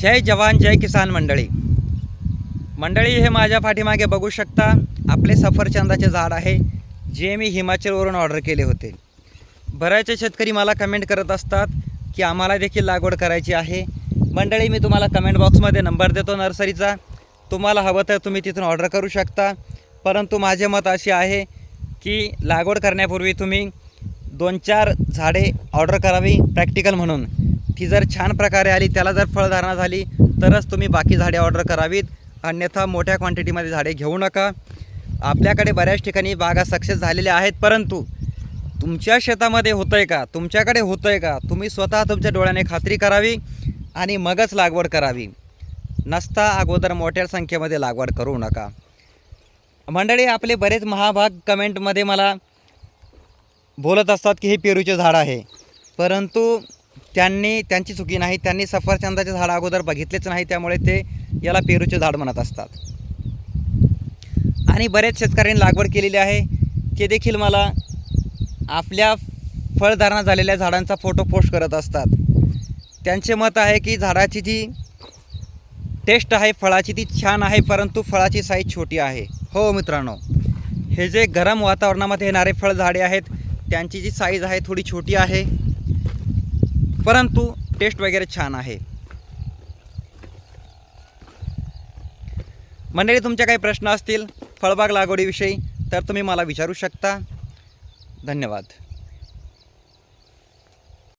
जय जवान जय किसान मंडळी. मंडळी हे माझ्या पाठीमागे बघू शकता आपले सफरचंदाचे झाड आहे जे मी हिमाचलवरून ऑर्डर केले होते. बऱ्याचशे शेतकरी मला कमेंट करत असतात की आम्हाला देखील लागवड करायची आहे. मंडळी मी तुम्हाला कमेंट बॉक्समध्ये नंबर देतो नर्सरीचा. तुम्हाला हवं तर तुम्ही तिथून ऑर्डर करू शकता. परंतु माझे मत असे आहे की लागवड करण्यापूर्वी तुम्ही दोन चार झाडे ऑर्डर करावी प्रॅक्टिकल म्हणून. ती जर छान प्रकारे आली त्याला जर फळधारणा झाली तरच तुम्ही बाकी झाडे ऑर्डर करावीत. अन्यथा मोठ्या क्वांटिटीमध्ये झाडे घेऊ नका. आपल्याकडे बऱ्याच ठिकाणी बागा सक्सेस झालेल्या आहेत परंतु तुमच्या शेतामध्ये होतं आहे का? तुमच्याकडे होतं आहे का? तुम्ही स्वतः तुमच्या डोळ्याने खात्री करावी आणि मगच लागवड करावी. नसता अगोदर मोठ्या संख्येमध्ये लागवड करू नका. मंडळी आपले बरेच महाभाग कमेंटमध्ये मला बोलत असतात की हे पेरूचे झाड आहे. परंतु त्यांनी त्यांची चुकी नाही त्यांनी सफरचंदाचे झाड अगोदर बघितलेच नाही त्यामुळे ते याला पेरूचे झाड म्हणत असतात. आणि बरेच शेतकऱ्यांनी लागवड केलेली आहे. ते देखील मला आपल्या फळधारणा झालेल्या झाडांचा फोटो पोस्ट करत असतात. त्यांचे मत आहे की झाडाची जी टेस्ट आहे फळाची ती छान आहे परंतु फळाची साईज छोटी आहे. हो मित्रांनो हे जे गरम वातावरणामध्ये येणारे फळझाडे आहेत त्यांची जी साईज आहे थोडी छोटी आहे. परंतु टेस्ट वगैरे छान आहे. मंडळी तुमचे काही प्रश्न असतील फळबाग लागवडीविषयी तर तुम्ही मला विचारू शकता. धन्यवाद.